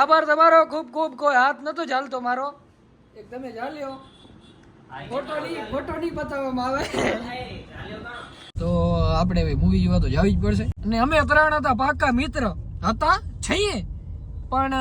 આભાર તમારો. ખૂબ ખૂબ, કોઈ હાથ નતો ચાલતો મારો. એક તમે ચાલ્યો ફોટો ની ફોટો ની બતાવવામાં આવે. તો આપણે હવે મૂવી જોવા તો જવી જ પડશે. અને અમે ત્રણ હતા, પાકા મિત્ર હતા, છીએ. પણ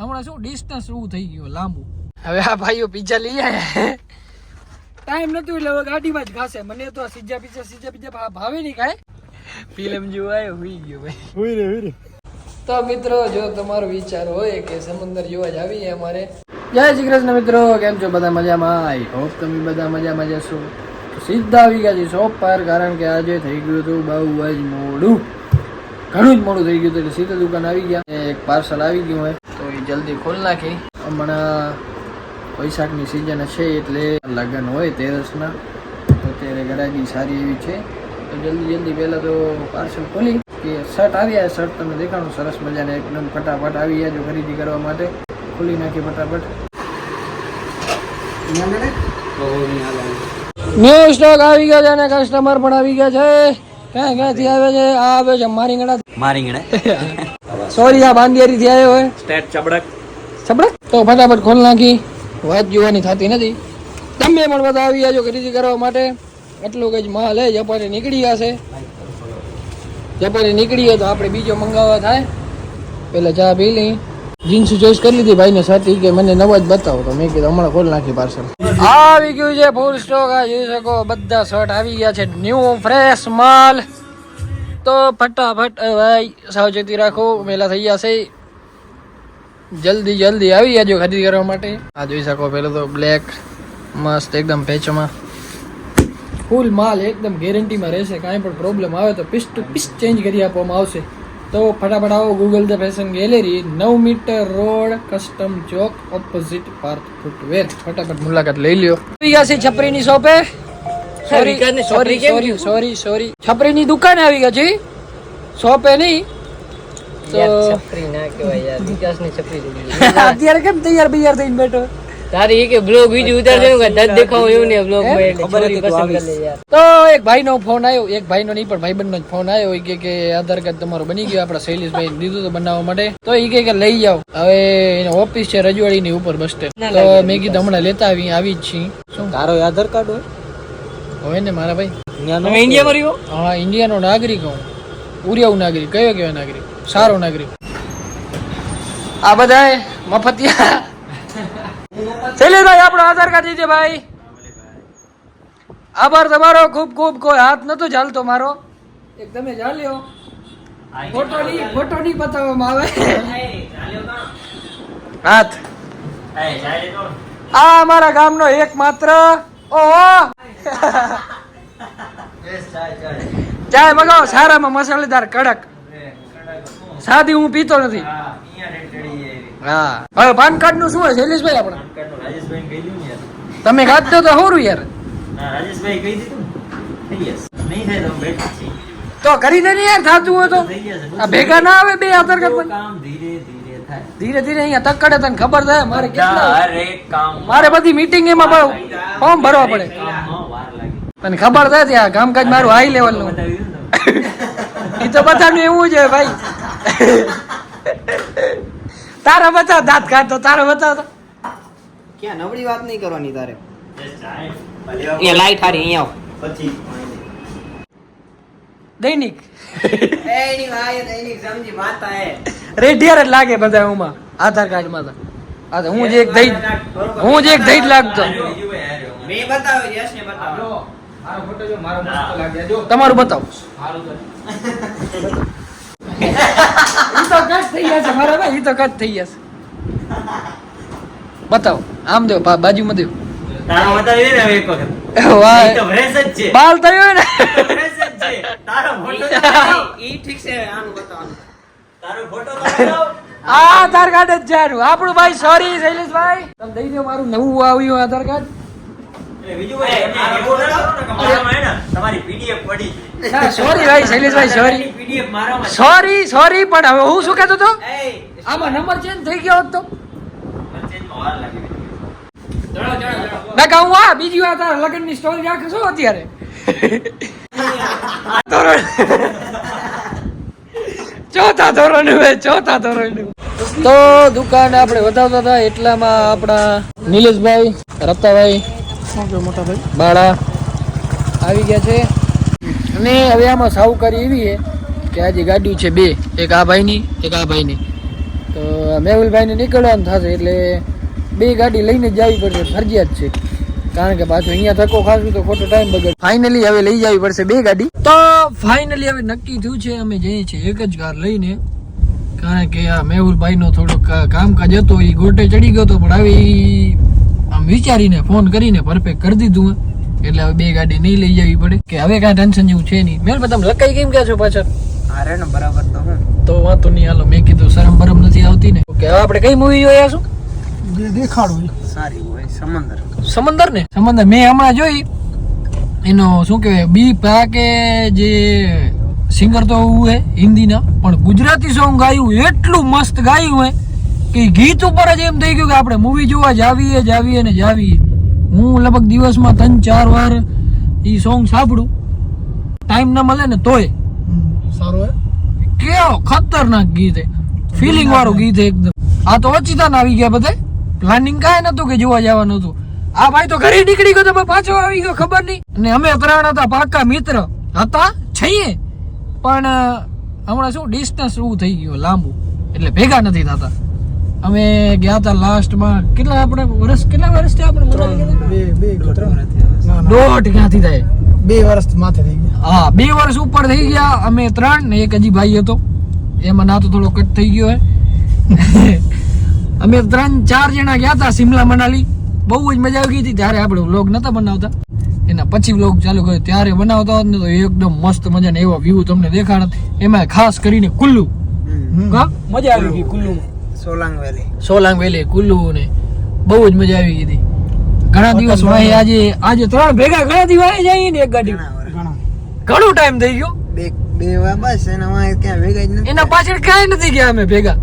હમણાં શું ડિસ્ટન્સ એવું થઈ ગયું, લાંબુ. હવે આ ભાઈઓ પિઝા લઈ આવ્યા ટાઈમ નતું એટલે હવે ગાડીમાં જ ખાશે મને તો સીજા પિઝા સીજા પિઝા ભાવે નહીં કાંઈ ફિલ્મ જોવા આવ્યો હુઈ ગયો ભાઈ. હુઈ રે હુઈ રે. તો મિત્રો, જો તમારો વિચાર હોય કે સમુદ્ર જોવા જ આવીએ અમારે. જય શ્રી કૃષ્ણ મિત્રો, કેમ છો બધા મજામાં? આઈ હોપ તમે બધા મજામાં જશો સીધા આવી ગયા છે શોપ પર, કારણ કે આજે થઈ ગયું હતું બહુ જ મોડું. ઘણું જ મોડું થઈ ગયું હતું, એટલે સીધા દુકાન આવી ગયા. એક પાર્સલ આવી ગયું હોય, તો એ જલ્દી ખોલ નાખી. હમણાં વૈશાખની સિઝન છે એટલે લગ્ન હોય તેરસના, તો ત્યારે સારી એવી છે. તો જલ્દી જલ્દી પહેલાં તો પાર્સલ ખોલી. કે શર્ટ આવ્યા શર્ટ તમને દેખાડું સરસ મજાને એકદમ ફટાફટ આવી ગયા જો ખરીદી કરવા માટે. ખોલી નાખી ફટાફટ. ન્યૂ સ્ટોક આવી ગયા છે અને કસ્ટમર પણ આવી ગયા છે. ક્યાં ક્યાંથી આવે છે? આ આવે છે મારી ગણા સોરી આ બાંદિયારીથી આવ્યો હોય. સ્ટેટ ચબડક. ચબડક? તો ફટાફટ ખોલ નાખી. વાત જોવાની થતી નથી. તમે પણ બધા આવી જાજો ખરીદી કરવા માટે. એટલું કઈ માલ હે જપાને નીકળી ગયા છે નીકળીએ તો આપણે બીજો મંગાવવા થાય. પેલા ચા પી લઈ. જીન્સ ચોઈસ કરી લીધી, ભાઈને સાથી કે મને નવા જ બતાવો. તો મેં કીધું હમણાં ખોલ નાખી પાર્સલ આવી ગયું છે ફૂલ સ્ટોક આ જોઈ શકો, બધા શર્ટ આવી ગયા છે. ન્યૂ ફ્રેશ માલ. તો ફટાફટ ભાઈ, સાવચેતી રાખો મેલા થઈ જશે જલ્દી જલ્દી આવી જાજો ખરીદી કરવા માટે. આ જોઈ શકો પેલો તો બ્લેક મસ્ત, એકદમ પેચમાં ફૂલ માલ એકદમ ગેરંટીમાં રહેશે કાંઈ પણ પ્રોબ્લેમ આવે તો પીસ ટુ પીસ ચેન્જ કરી આપવામાં આવશે. તો ફટાફટ આવો ગૂગલ ધ ફેશન ગેલેરી નવ મીટર રોડ કસ્ટમ ચોક ઓપોઝિટ પાર્ક ફૂટવેર ફટાફટ મુલાકાત લઈ લ્યો. આવી ગયા છે છપરીની શોપે? Sorry sorry sorry sorry sorry છપરીની દુકાને આવી ગયા છે? શોપે નહીં? તો છપરી ના કહેવાય યાર વિકાસની છપરી અત્યારે કેમ તૈયાર બૈયાર થઈને બેઠો? તારી કે બ્લોગ વિડિયો ઉતારજો ને દત દેખાવ એવું ને બ્લોગમાં ખબર હતી તું આવીશ. તો એક ભાઈનો ફોન આવ્યો એક ભાઈનો નહીં પણ ભાઈબંધનો નો ફોન આવ્યો. એ કે કે આધાર કાર્ડ તમારું બની ગયું આપણા શૈલેષભાઈ દીધું તો બનાવવા માટે. તો એ કે કે લઈ જાઓ હવે એને ઓફિસ છે રજવાડી ની ઉપર બસ તો મેં કીધું હમણાં લેતા આવી આવી જ છીએ. શું? તારો આધાર કાર્ડ હોય? હોય ને મારા ભાઈ. તમે ઇન્ડિયા માં રહ્યો હા? ઇન્ડિયાનો નાગરિક હું. ઉરિયાવ નાગરિક કયો કયો નાગરિક? સારો નાગરિક. આ બધા મફતિયા. શૈલેષભાઈ આપણો આધાર કાર્ડ દીજે ભાઈ. આભાર તમારો. ખૂબ ખૂબ કોઈ હાથ નતો ચાલતો મારો. એક તમે ઝાલ્યો ફોટો ની ફોટો ની બતાવવામાં આવે. હાથ. આ અમારા ગામનો એકમાત્ર. ઓહો. ચાય મગાવો સારામાં મસાલેદાર કડક. સાદી હું પીતો નથી. હા હવે પાન કાર્ડનું શું હોય? શૈલેષભાઈ આપણે. તમે ખાધો તો હોરું યાર. તો કરી દે ને યાર થાતું હોય તો. આ ભેગા ના આવે બે આધાર કાર્ડ પણ ધીરે ધીરે અહીંયા તકડે તને ખબર થાય મારે કેટલા મારે બધી મીટિંગ એમાં ફોર્મ ભરવા પડે. તને ખબર થાય ત્યાં કામકાજ મારું હાઈ લેવલનું? એ તો બધાનું એવું છે ભાઈ. તારા બતાવ દાંત કાઢતો તારા બતાવ તો. ક્યાં? નબળી વાત નહીં કરવાની તારે. અહીંયા લાઈટ હારી અહીંયા દૈનિક. આવ એની વાય એની સમજી માતા હે રેડિયર જ લાગે બધા એમાં આધાર કાર્ડમાં આ તો હું જ એક દઈ હું જ એક દઈ લાગતો. મેં બતાવ્યો યશ ને બતાવ્યો તમારું બતાવો. ઈ તો કટ થઈ જશે ભાઈ ઈ તો કટ થઈ જશે. બતાવો. આમ દો બાજુમાં દો વાહ. બાલ થયો ને. ઈ ઠીક છે આનું બતાવવાનું. આ આધાર કાર્ડ જ જારું આપણું ભાઈ સોરી શૈલેષભાઈ. તમે દઈ દો મારું નવું આવ્યું આધાર કાર્ડ. ના સોરી ભાઈ શૈલેષભાઈ સોરી સોરી સોરી પણ હવે હું શું કહેતો તો આમાં નંબર ચેન્જ થઈ ગયો હોત ના કહું આ બીજી વાર તારા લગ્નની સ્ટોરી રાખશો અત્યારે. ધોરણ. ચોથા ધોરણ ચોથા ધોરણ તો દુકાન આપણે વધાવતા હતા એટલામાં આપણા નિલેશભાઈ રપ્તાભાઈ મોટાભાઈ બાળા આવી ગયા છે. અને હવે આમાં સાવકારી એવી છે કે આજે ગાડીઓ છે બે એક આ ભાઈની એક આ ભાઈની. તો મેહુલભાઈને નીકળવાનું થશે એટલે બે ગાડી લઈને જવી પડશે ફરજિયાત છે. કારણ કે પાછું અહીંયા થકો ખાશું તો ખોટો ટાઈમ બગડ ફાઇનલી હવે લઈ જવી પડશે બે ગાડી. તો ફાઇનલી હવે નક્કી થયું છે અમે જઈએ છીએ એક જ કાર લઈને. કારણ કે આ મેહુલભાઈનો થોડોક કામકાજ હતો એ ગોટે ચડી ગયો હતો પણ ઈ આમ વિચારીને ફોન કરીને પરફેક્ટ કરી દીધું એટલે હવે બે ગાડી નહીં લઈ જવી પડે. કે હવે કાંઈ ટેન્શન જેવું છે નહીં. મેલ તમે લકાઈ કેમ ગયા છો પાછળ અરે ને બરાબર તો હું. તો વાંધો નહીં હાલો મેં કીધું શરમ બરમ નથી આવતી ને. કે હવે આપણે કઈ મૂવી જોયા જે દેખાડો સારી હોય સમંદર. સમંદર ને? સમંદર. મેં હમણાં જોઈ. એનો શું કહેવાય બી પાકે જે સિંગર તો હે હિન્દીના પણ ગુજરાતી સોંગ ગાયું એટલું મસ્ત ગાયું હોય કે ગીત ઉપર જ એમ થઈ ગયું કે આપણે મૂવી જોવા જાવીએ જાવીએ ને જાવીએ. હું લગભગ દિવસમાં ત્રણ ચાર વાર એ સોંગ સાંભળું. ટાઈમ ના મળે ને તોય. સારું હે. કેવો ખતરનાક ગીત હે. ફિલિંગ વાળું ગીત હે એકદમ. આ તો અચિતાન આવી ગયા બધે પ્લાનિંગ કાંઈ નતું કે જોવા જવાનું હતું. આ ભાઈ તો ઘરે નીકળી ગયો તો પાછો આવી ગયો ખબર નહીં. અને અમે ત્રણ હતા પાકા મિત્ર હતા છીએ. પણ હમણાં શું ડિસ્ટન્સ એવું થઈ ગયું લાંબુ. એટલે ભેગા નથી થતા. અમે ગયા હતા લાસ્ટમાં કેટલા આપણે વર્ષ કેટલા વર્ષ થયા આપણે દોઢ ક્યાંથી થાય? બે વર્ષ માથે થઈ ગયા. હા બે વર્ષ ઉપર થઈ ગયા અમે ત્રણ ને એક હજી ભાઈ હતો. એમાં ના તો થોડો કટ થઈ ગયો હે. અમે ત્રણ ચાર જણા ગયા હતા સિમલા મનાલી. બહુ જ મજા આવી ગઈ હતી. ત્યારે આપણે વ્લોગ નતા બનાવતા. એના પછી વ્લોગ ચાલુ કર્યો. ત્યારે બનાવતા હોત ને તો એકદમ મસ્ત મજાના એવા વ્યૂ તમને દેખાડત. એમાં ખાસ કરીને કુલ્લુ. મજા આવી ગઈ કુલ્લુમાં. સોલાંગ વેલી. સોલાંગ વેલી કુલ્લુ ને બહુ જ મજા આવી ગઈ હતી. ઘણા દિવસ વાહે આજે આજે ત્રણ ભેગા ઘણા દિવસ આવી જઈએ ને એક ગાડી. ઘણો ટાઈમ થઈ ગયો. બે બે વાર બસ એના વાંહે ક્યાં ભેગા જ નથી એના પાછળ ક્યાંય નથી ગયા અમે ભેગા.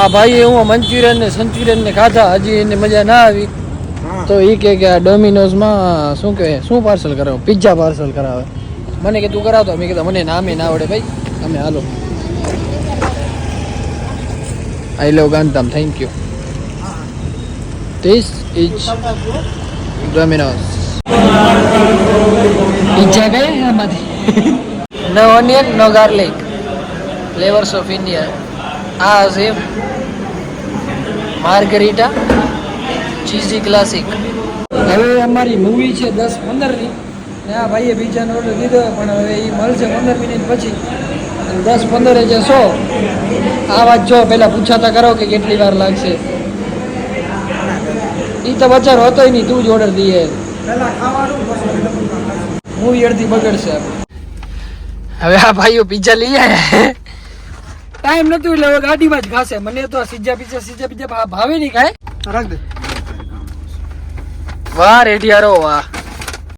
આ ભાઈએ હું મંચુરિયન ને સંચુરિયન ને ખાધા હજી એને મજા ના આવી. તો એ કે કે આ ડોમિનોઝમાં શું કહે શું પાર્સલ કરાવો? પિઝા પાર્સલ કરાવે. મને કીધું કરાવતો. મેં કીધું મને નામે ના આવડે ભાઈ. તમે હાલો. I love Gandhidham thank you this is Domino's pizza એમાંથી no onion no garlic flavours of India આ હશે માર્ગરીટા ચીઝી ક્લાસિક. હવે અમારી મૂવી છે દસ પંદરની. ને આ ભાઈએ બીજાનો ઓર્ડર દીધો પણ હવે એ મળશે પંદર મિનિટ પછી. દસ પંદરે જે સો આ વાત જો પહેલાં પૂછાતા કરો કે કેટલી વાર લાગશે. એ તો બચારો હતો નહીં તું જ ઓર્ડર દઈએ મૂવી અડધી બગડશે હવે આ ભાઈઓ પીઝા લઈ આવ્યા ટાઈમ નતું એટલે હવે ગાડીમાં જ ઘાસે. મને તો સીજા પીજા સીજા પીજા ભાવે નહીં કાંઈ રાખ દે વાહ રેઢિયારો વાહ.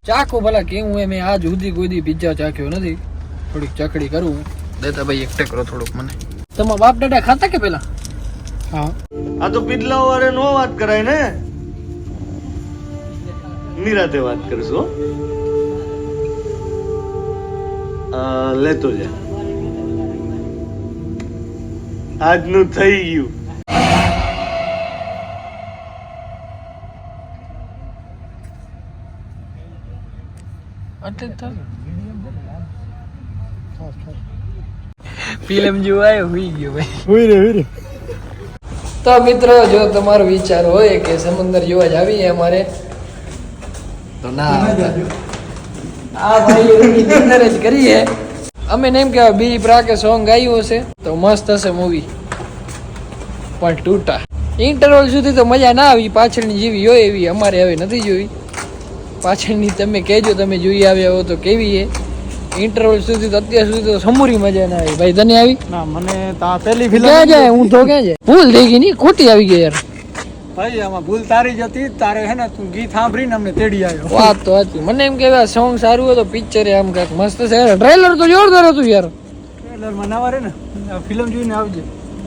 ચાખો ભલા કેવું એ મેં આજ સુધી કોઈ દી પિઝા ચાખ્યો નથી. થોડીક ચકડી કરું. દેતા ભાઈ એક ટેકરો થોડુંક મને. તમારા બાપ દાદા ખાતા કે પેલા? હા. આ તો પિછલા વારે નો વાત કરાય ને? નિરાતે વાત કરશું લેતો જા. આજનું થઈ ગયું. ફિલ્મ જોવાય હુઈ ગયો ભાઈ. હુઈ રે હુઈ રે તો મિત્રો જો તમારો વિચાર હોય કે સમંદર જોવા જ આવીએ અમારે તો ના. આ ભાઈ ડિનર જ કરીએ અમે ને એમ કહેવાય બી પ્રાકે સોંગ ગાયું હશે તો મસ્ત હશે મૂવી પણ તૂટા. ઇન્ટરવલ સુધી તો મજા ના આવી પાછળની જેવી હોય એવી અમારે હવે નથી જોઈ. પાછળની તમે કહેજો તમે જોઈ આવ્યા હો તો કેવી એ ઇન્ટરવલ સુધી તો અત્યાર સુધી તો સમૂરી મજા ના આવી. ભાઈ તને આવી? ના મને તા પહેલી ક્યાં જાય? હું તો ક્યાં જાય? ભૂલ થઈ ગઈ ની ખોટી આવી ગઈ યાર. ભાઈ આમાં ભૂલ તારી જ હતી. તારે હે ને તું ગીત સાંભળીને અમને તેડી આવ્યો વાત તો હતી મને એમ કહેવાય સોંગ સારું હોય પિક્ચર આમ કાંઈક મસ્ત છે. ટ્રેલર તો જોરદાર હતું યાર. ટ્રેલરમાં ના વારે ને? ફિલ્મ જોઈને આવજે.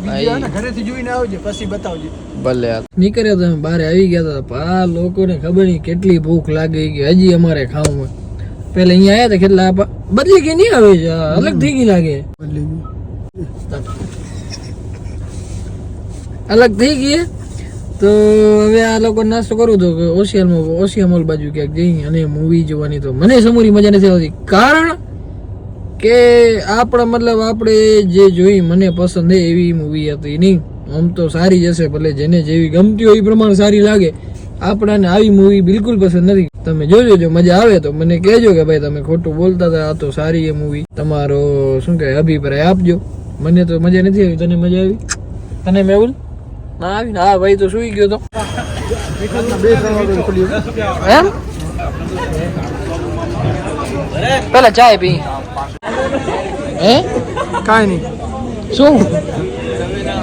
બીજી હે ને ઘરેથી જોઈને આવજે પછી બતાવજે. ભલે નીકળ્યા તમે બહાર આવી ગયા હતા આ લોકોને ખબર નહીં કેટલી ભૂખ લાગી ગઈ. હજી અમારે ખાવું હોય. પેલા અહીંયા આવ્યા હતા કેટલા બદલી ગઈ નહીં આવે છે? અલગ થઈ ગઈ લાગે. બદલી અલગ થઈ ગઈ. તો હવે આ લોકો નાસ્તો કરું તો કે ઓશિયાલમાં ઓશિયા મોલ બાજુ ક્યાંક જઈ અને મૂવી જોવાની તો મને સમૂરી મજા નથી આવતી. કારણ કે આપણા મતલબ આપણે જે જોઈ મને પસંદ હે એવી મૂવી હતી નહીં. આમ તો સારી જશે ભલે જેને જેવી ગમતી હોય એ પ્રમાણે સારી લાગે. આપણાને આવી મૂવી બિલકુલ પસંદ નથી. તમે જોજો, જો મજા આવે તો મને કહેજો કે ભાઈ તમે ખોટું બોલતા હતા, આ તો સારી એ મૂવી તમારો શું કહે અભિપ્રાય આપજો. મને તો મજા નથી આવી. તને મજા આવી? તને મેહુલ? ના આવી ને ભાઈ તો સુઈ ગયો તો. એમ? પેલા ચાય પી. હે? કાંઈ નહીં. શું?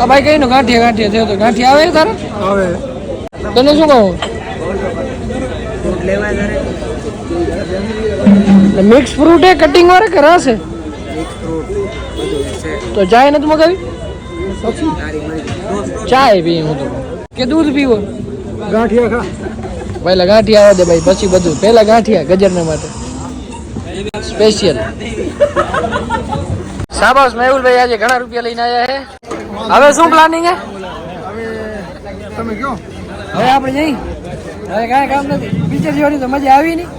આ ભાઈ કઈ નો ગાંઠિયા ગાંઠિયા થયો તો ગાંઠિયા આવે તારે? આવે. તને શું કહું? મિક્સ ફ્રૂટ એ કટિંગ વાળે કરાશે તો ચાય નથી મગાવી? ચાય પી હું તો. કે દૂધ પીવો? ગાંઠિયા ખા. પહેલા ગાંઠિયા આવે દે ભાઈ પછી બધું. પહેલા ગાંઠિયા ગજરના માટે. સ્પેશિયલ શાબાશ મેહુલભાઈ આજે ઘણા રૂપિયા લઈને આવ્યા છે હવે શું પ્લાનિંગ હે? તમે કયો? હવે આપણે જઈ. હવે કાંઈ કામ નથી. પિક્ચર જોવાની તો મજા આવી નહીં.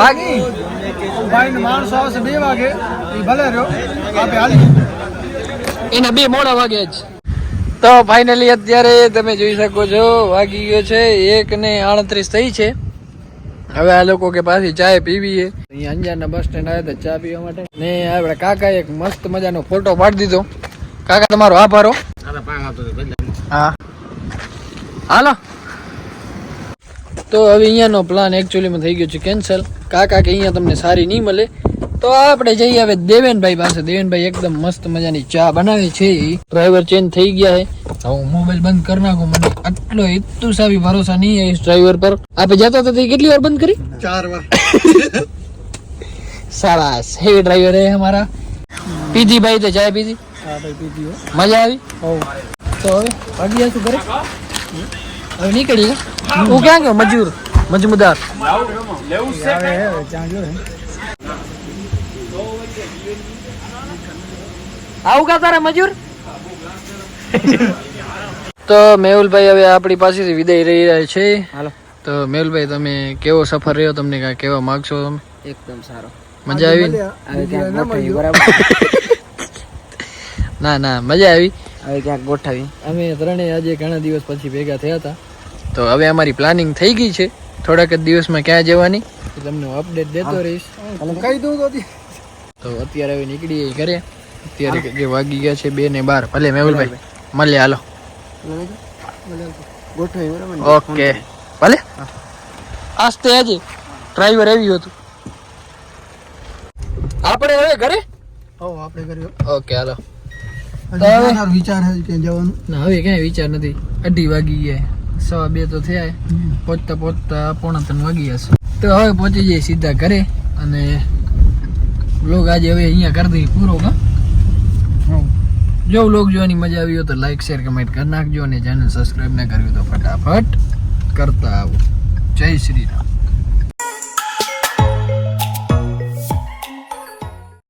બાકી. ભાઈ માણસો આવશે બે વાગે. એ ભલે રહ્યો. આપે હાલી. એના બે મોડા વાગે જ. તો ફાઇનલી અત્યારે તમે જોઈ શકો છો, વાગી ગયો છે, એક ને આડત્રીસ થઈ છે. હવે આ લોકો કે પાછી ચાય પીવીએ. અહીંયા અંજારના બસ સ્ટેન્ડ આવ્યા હતા, ચા પીવા માટે. ને આપણે કાકા એક મસ્ત મજાનો ફોટો પાડી દીધો. કાકા, તમારો આભારો હા. હાલો. તો હવે અહીંયાનો પ્લાન એકચ્યુઅલીમાં થઈ ગયો છે કેન્સલ કાકા કે અહીંયા તમને સારી નહીં મળે. તો આપણે જઈએ હવે દેવેનભાઈ પાસે દેવેનભાઈ એકદમ મસ્ત મજાની ચા બનાવી છે ડ્રાઈવર ચેન્જ થઈ ગયા છે હું મોબાઈલ બંધ કરી નાખું મને આટલો એટલું સાવી ભરોસા નહીં આવીશ ડ્રાઈવર પર આપણે જતા હતા કેટલી વાર બંધ કરી ચાર વાર સારા હેવી ડ્રાઈવર હે હમારા પીધી ભાઈ તો ચાય પીધી હા ભાઈ પીધી મજા આવી તો હવે અગિયાર શું કરે હવે નીકળી હું ક્યાં ગયો મજૂર મજમુદાર લેવું છે ચાંજો આવું કા તારે મજૂર? તો મેહુલભાઈ હવે આપણી પાસેથી વિદાય રહી રહ્યા છે. હાલો. તો મેહુલભાઈ તમે કેવો સફર રહ્યો? તમને કાંઈ કેવા માંગશો તમે? એકદમ સારો. મજા આવી? ને? ના મજા આવી. હવે ક્યાંક ગોઠવી. અમે ત્રણેય આજે ઘણા દિવસ પછી ભેગા થયા હતા. તો હવે અમારી પ્લાનિંગ થઈ ગઈ છે. થોડાક જ દિવસમાં ક્યાં જવાની? તમને હું અપડેટ દેતો રહીશ. કહી દઉં તો. તો અત્યારે હવે નીકળીએ ઘરે. અત્યારે જે વાગી ગયા છે બે ને બાર. ભલે મેહુલભાઈ. મળીએ હાલો? ઓકે. ભલે? આસ્તે આજે ડ્રાઈવર આવ્યું હતું. આપણે હવે ઘરે? હો આપણે ઘરે ઓકે હાલો. વિચાર છે કે જવાનું? ના હવે ક્યાંય વિચાર નથી. અઢી વાગી ગયા. સવા બે તો થયા. પહોંચતા પહોંચતા પોણા ત્રણ વાગી જશે તો હવે પહોંચી જઈએ સીધા ઘરે અને વ્લોગ આજે હવે અહીંયા કરી દઈએ પૂરો કા જો લોગ જોવાની મજા આવી હોય તો લાઈક શેર કમેન્ટ કરી નાખજો અને ચેનલ સબસ્ક્રાઈબ ના કર્યું તો ફટાફટ કરતા આવો. જય શ્રી રામ.